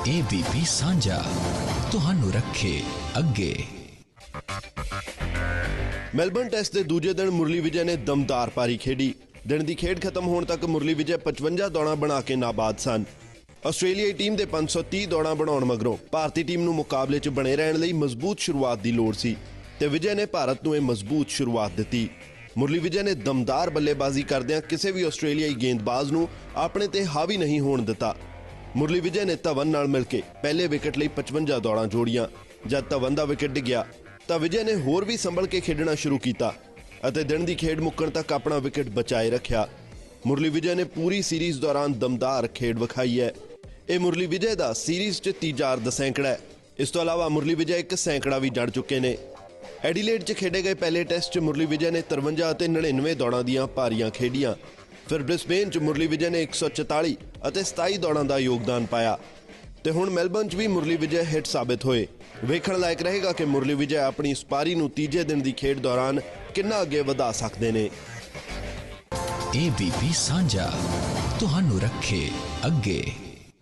ABP ਸਾਂਝਾ। ਤੁਹਾਨੂੰ ਰੱਖੇ ਅੱਗੇ। ਮੈਲਬਨ ਟੈਸਟ ਦੇ ਦੂਜੇ ਦਿਨ ਮੁਰਲੀ ਵਿਜੇ ਨੇ ਦਮਦਾਰ ਪਾਰੀ ਖੇਡੀ। ਦਿਨ ਦੀ ਖੇਡ ਖਤਮ ਹੋਣ ਤੱਕ ਮੁਰਲੀ ਵਿਜੇ 55 ਦੌੜਾਂ ਬਣਾ ਕੇ ਨਾਬਾਦ ਸਨ। ਆਸਟ੍ਰੇਲੀਆਈ ਟੀਮ ਦੇ 530 ਦੌੜਾਂ ਬਣਾਉਣ ਮਗਰੋਂ ਭਾਰਤੀ ਟੀਮ ਨੂੰ ਮੁਕਾਬਲੇ 'ਚ ਬਣੇ ਰਹਿਣ ਲਈ ਮਜ਼ਬੂਤ ਸ਼ੁਰੂਆਤ ਦੀ ਲੋੜ ਸੀ ਤੇ ਵਿਜੇ ਨੇ ਭਾਰਤ ਨੂੰ ਇਹ ਮਜ਼ਬੂਤ ਸ਼ੁਰੂਆਤ ਦਿੱਤੀ। ਮੁਰਲੀ ਵਿਜੇ ਨੇ ਦਮਦਾਰ ਬੱਲੇਬਾਜ਼ੀ ਕਰਦਿਆਂ ਕਿਸੇ ਵੀ ਆਸਟ੍ਰੇਲੀਆਈ ਗੇਂਦਬਾਜ਼ ਨੂੰ ਆਪਣੇ ਤੇ ਹਾਵੀ ਨਹੀਂ ਹੋਣ ਦਿੱਤਾ। ਮੁਰਲੀ ਵਿਜੇ ਨੇ ਧਵਨ ਨਾਲ ਮਿਲ ਕੇ ਪਹਿਲੇ ਵਿਕਟ ਲਈ 55 ਦੌੜਾਂ ਜੋੜੀਆਂ। ਜਦ ਧਵਨ ਦਾ ਵਿਕਟ ਡਿੱਗਿਆ, ਤਾਂ ਵਿਜੇ ਨੇ ਹੋਰ ਵੀ ਸੰਭਲ ਕੇ ਖੇਡਣਾ ਸ਼ੁਰੂ ਕੀਤਾ ਅਤੇ ਦਿਨ ਦੀ ਖੇਡ ਮੁੱਕਣ ਤੱਕ ਆਪਣਾ ਵਿਕਟ ਬਚਾਏ ਰੱਖਿਆ। ਮੁਰਲੀ ਵਿਜੇ ਨੇ ਪੂਰੀ ਸੀਰੀਜ਼ ਦੌਰਾਨ ਦਮਦਾਰ ਖੇਡ ਵਿਖਾਈ ਹੈ। ਇਹ ਮੁਰਲੀ ਵਿਜੇ ਦਾ ਸੀਰੀਜ਼ 'ਚ ਤੀਜਾ ਅਰਧ ਸੈਂਕੜਾ ਹੈ। ਇਸ ਤੋਂ ਇਲਾਵਾ ਮੁਰਲੀ ਵਿਜੇ ਇੱਕ ਸੈਂਕੜਾ ਵੀ ਜੜ ਚੁੱਕੇ ਨੇ। ਐਡੀਲੇਡ 'ਚ ਖੇਡੇ ਗਏ ਪਹਿਲੇ ਟੈਸਟ 'ਚ ਮੁਰਲੀ ਵਿਜੇ ਨੇ 53 ਅਤੇ 99 ਦੌੜਾਂ ਦੀਆਂ ਭਾਰੀਆਂ ਖੇਡੀਆਂ। ਫਿਰ ਬ੍ਰਿਸਬੇਨ 'ਚ ਮੁਰਲੀ ਵਿਜੇ ਨੇ 144 ਅਤੇ 27 ਦੌੜਾਂ ਦਾ ਯੋਗਦਾਨ ਪਾਇਆ। ਤੇ ਹੁਣ ਮੈਲਬਨ 'ਚ ਵੀ ਮੁਰਲੀ ਵਿਜੇ ਹਿੱਟ ਸਾਬਿਤ ਹੋਏ। ਵੇਖਣ ਲਾਇਕ ਰਹੇਗਾ ਕਿ ਮੁਰਲੀ ਵਿਜੇ ਆਪਣੀ ਇਸ ਪਾਰੀ ਨੂੰ ਤੀਜੇ ਦਿਨ ਦੀ ਖੇਡ ਦੌਰਾਨ ਕਿੰਨਾ ਅੱਗੇ ਵਧਾ ਸਕਦੇ ਨੇ। ABP ਸਾਂਝਾ, ਤੁਹਾਨੂੰ ਰੱਖੇ ਅੱਗੇ।